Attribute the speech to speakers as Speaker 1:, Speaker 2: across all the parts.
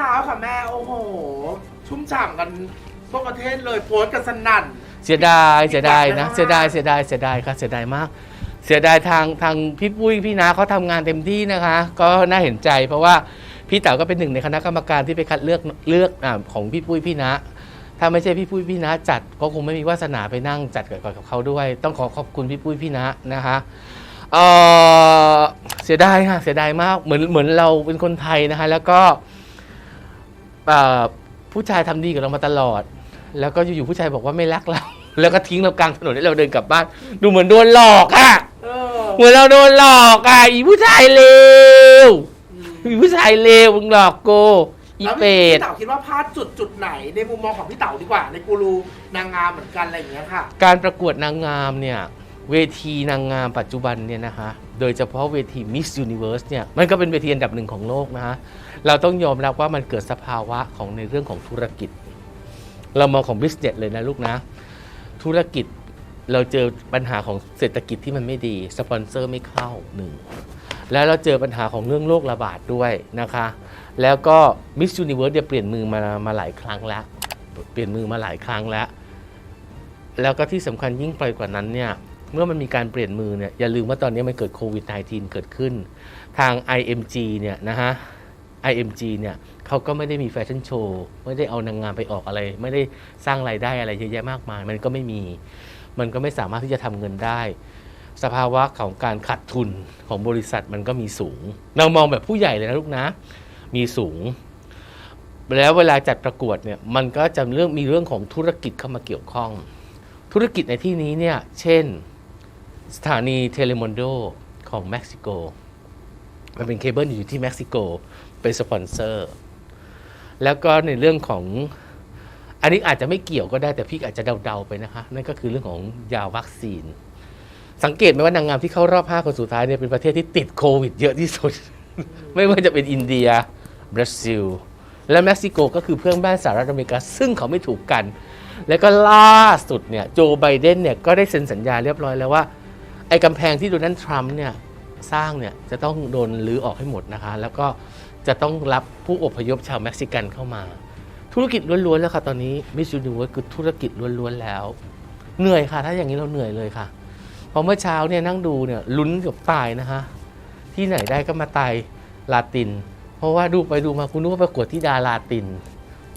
Speaker 1: ช้าค่ะแม่โอ้โห ชุ่มฉ่ำกันทั่วประเทศเลยโพสต์กันสนั่น
Speaker 2: เสียดายเสียดายนะ
Speaker 1: ผิ
Speaker 2: เสี
Speaker 1: ด
Speaker 2: ย
Speaker 1: หวั
Speaker 2: ดาย
Speaker 1: งนะ
Speaker 2: เสียดายเสียดายเสียดายครับเสียดายมาก เสียดายทางทางพี่ปุ้ยพี่นาเขาทำงานเต็มที่นะคะ ก็น่าเห็นใจ เพราะว่าพี่เต๋าก็เป็นหนึ่งในคณะกรรมการที่ไปคัดเลือกเลือกอาของพี่ปุ้ยพี่นาถ้าไม่ใช่พี่ปุ้ยพี่นาจัดก็คงไม่มีวาสนาไปนั่งจัดกับกับเขาด้วย ต้องขอขอบคุณพี่ปุ้ยพี่นานะคะเออเสียดายค่ะเสียดายมากเหมือนเหมือนเราเป็นคนไทยนะคะแล้วก็ เอ่อผู้ชายทำดีกับเรามาตลอด แล้วก็อยู่ๆผู้ชายบอกว่าไม่รักเรา แล้วก็ทิ้งเรากลางถนนให้เราเดินกลับบ้าน ดูเหมือนโดนหลอกอะ
Speaker 1: เออ
Speaker 2: เหมือนเราโดนหลอกอะอีผู้ชายเลวอีผู้ชายเลวมึงหลอกกูอี
Speaker 1: แล้ว
Speaker 2: เป็ด
Speaker 1: พี่เต๋าคิดว่าพลาดจุดจุดไหนในมุมมองของพี่เต๋าดีกว่า ในกูรูนางงามเหมือนกันอะไรอย่างเงี้ยค่ะ
Speaker 2: การประกวดนางงามเนี่ย เวทีนางงามปัจจุบันเนี่ยนะคะ โดยเฉพาะเวที Miss Universe เนี่ย มันก็เป็นเวทีอันดับหนึ่งของโลกนะคะเราต้องยอมรับว่ามันเกิดสภาวะของในเรื่องของธุรกิจ เรามองของ business เลยนะลูกนะ ธุรกิจเราเจอปัญหาของเศรษฐกิจที่มันไม่ดี สปอนเซอร์ไม่เข้าหนึ่ง แล้วเราเจอปัญหาของเรื่องโรคระบาดด้วยนะคะ แล้วก็ Miss Universe เนี่ยเปลี่ยนมือมามาหลายครั้งแล้ว เปลี่ยนมือมาหลายครั้งแล้ว แล้วก็ที่สำคัญยิ่งไปกว่านั้นเนี่ย เมื่อมันมีการเปลี่ยนมือเนี่ยอย่าลืมว่าตอนนี้มันเกิดโควิด -19 เกิดขึ้น ทาง IMG เนี่ยนะฮะ IMG เนี่ยเขาก็ไม่ได้มีแฟชั่นโชว์ไม่ได้เอานางงามไปออกอะไร ไม่ได้สร้างรายได้อะไรเยอะแยะมากมาย มันก็ไม่มี มันก็ไม่สามารถที่จะทำเงินได้ สภาวะของการขาดทุนของบริษัทมันก็มีสูงเรามองแบบผู้ใหญ่เลยนะลูกนะ มีสูง แล้วเวลาจัดประกวดเนี่ยมันก็จะเรื่องมีเรื่องของธุรกิจเข้ามาเกี่ยวข้อง ธุรกิจในที่นี้เนี่ยเช่น สถานีเทเลมอนโดของเม็กซิโก มันเป็นเคเบิลอยู่ที่เม็กซิโก เป็นสปอนเซอร์ แล้วก็ในเรื่องของอันนี้อาจจะไม่เกี่ยวก็ได้แต่พี่อาจจะเดา ๆ ไปนะคะ นั่นก็คือเรื่องของยาวัคซีน สังเกตไหมว่านางงามที่เข้ารอบ 5 คนสุดท้ายเนี่ยเป็นประเทศที่ติดโควิดเยอะที่สุด ไม่ว่าจะเป็นอินเดีย บราซิล และเม็กซิโกก็คือเพื่อนบ้านสหรัฐอเมริกา ซึ่งเขาไม่ถูกกัน แล้วก็ล่าสุดเนี่ยโจไบเดนเนี่ยก็ได้เซ็นสัญญาเรียบร้อยแล้วว่า ไอ้กำแพงที่โดนัลด์ทรัมป์เนี่ยสร้างเนี่ยจะต้องโดนรื้อออกให้หมดนะคะ แล้วก็จะต้องรับผู้อพยพชาวเม็กซิกันเข้ามา ธุรกิจล้วนๆแล้วค่ะตอนนี้มิสยูนิเวิร์สคือธุรกิจล้วนๆแล้ว เหนื่อยค่ะ ถ้าอย่างนี้เราเหนื่อยเลยค่ะพอเมื่อเช้าเนี่ยนั่งดูเนี่ยลุ้นกับตายนะคะที่ไหนได้ก็มาตายลาติน เพราะว่าดูไปดูมาคุณนึกว่าประกวดที่ดาลาติน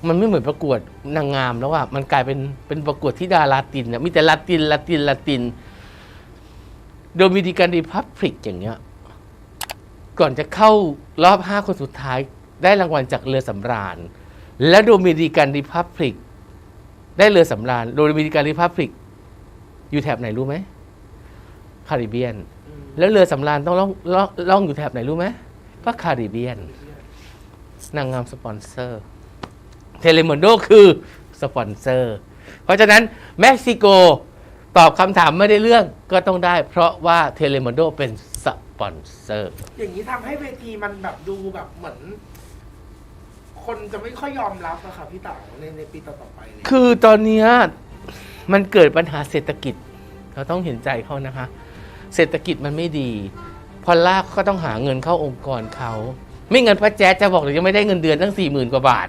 Speaker 2: มันไม่เหมือนประกวดนางงามแล้วอะมันกลายเป็นเป็นประกวดที่ดาลาตินเนี่ยมีแต่ลาตินลาตินลาติน โดมินิกันรีพับลิกอย่างเงี้ย ก่อนจะเข้ารอบ5คนสุดท้าย ได้รางวัลจากเรือสำราญ และโดมินิกันรีพับลิก ได้เรือสำราญโดมินิกันรีพับลิก อยู่แถบไหนรู้ไหมคาริเบียน แล้วเรือสำราญต้องล่องล่องล่องอยู่แถบไหนรู้ไหมก็คาริเบียน นางงามสปอนเซอร์ เทเลมอนโดคือสปอนเซอร์ เพราะฉะนั้นเม็กซิโก ตอบคำถามไม่ได้เรื่องก็ต้องได้ เพราะว่าเทเลมอนโดเป็นสปอนเซอร์
Speaker 1: อย่างนี้ทำให้เวทีมันแบบดูแบบเหมือน คนจะไม่ค่อยยอมรับอะค่ะพี่เต๋าในในปีต่อๆไปเลย
Speaker 2: คือตอนเนี้ยมันเกิดปัญหาเศรษฐกิจ เราต้องเห็นใจเขานะคะ เศรษฐกิจมันไม่ดีพอลากก็ต้องหาเงินเข้าองค์กรเขา ไม่งั้นป้าแจ๊ดจะบอกเลยยังไม่ได้เงินเดือนตั้งสี่หมื่นกว่าบาท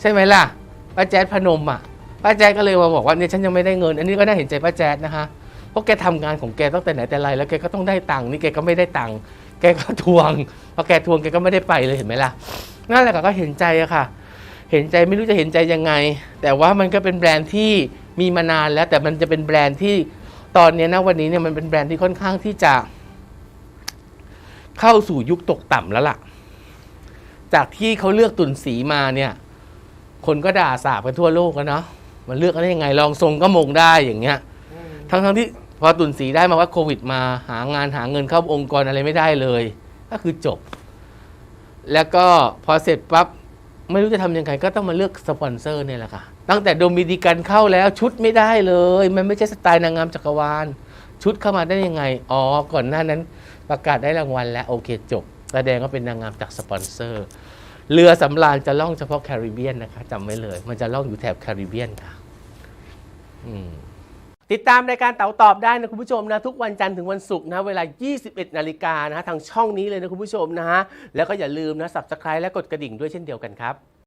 Speaker 2: ใช่ไหมล่ะป้าแจ๊ดพนมอะ ป้าแจ๊ดก็เลยมาบอกว่าเนี่ยฉันยังไม่ได้เงิน อันนี้ก็น่าเห็นใจป้าแจ๊ดนะคะเพราะแกทำงานของแกตั้งแต่ไหนแต่ไรแล้วแกก็ต้องได้ตังค์นี่แกก็ไม่ได้ตังค์แกก็ทวงพอแกทวงแกก็ไม่ได้ไปเลยเห็นไหมล่ะนั่นแหละก็เห็นใจอะค่ะ เห็นใจไม่รู้จะเห็นใจยังไง แต่ว่ามันก็เป็นแบรนด์ที่มีมานานแล้ว แต่มันจะเป็นแบรนด์ที่ตอนเนี้ยนะวันนี้เนี่ยมันเป็นแบรนด์ที่ค่อนข้างที่จะ เข้าสู่ยุคตกต่ำแล้วล่ะ จากที่เขาเลือกตุนสีมาเนี่ย คนก็ด่าสาบกันทั่วโลกแล้วเนาะ มันเลือกกันได้ยังไงลองทรงก็มงได้อย่างเงี้ย
Speaker 1: อืม
Speaker 2: ทั้งทั้งๆที่พอตุนสีได้มาว่าโควิดมาหางานหาเงินเข้าองค์กรอะไรไม่ได้เลย ก็คือจบ แล้วก็พอเสร็จปั๊บไม่รู้จะทำยังไงก็ต้องมาเลือกสปอนเซอร์เนี่ยแหละค่ะ ตั้งแต่โดมินิกันเข้าแล้วชุดไม่ได้เลย มันไม่ใช่สไตล์นางงามจักรวาล ชุดเข้ามาได้ยังไง อ๋อ ก่อนหน้านั้นประกาศได้รางวัลแล้วโอเคจบ แสดงว่าเป็นนางงามจากสปอนเซอร์ เรือสำราญจะล่องเฉพาะแคริบเบียนนะคะจำไว้เลย มันจะล่องอยู่แถบแคริบเบียนค่ะติดตามรายการเต๋าตอบได้นะคุณผู้ชมนะ ทุกวันจันทร์ถึงวันศุกร์นะ เวลา 21 นาฬิกานะฮะทางช่องนี้เลยนะคุณผู้ชมนะฮะแล้วก็อย่าลืมนะ subscribe และกดกระดิ่งด้วยเช่นเดียวกันครับ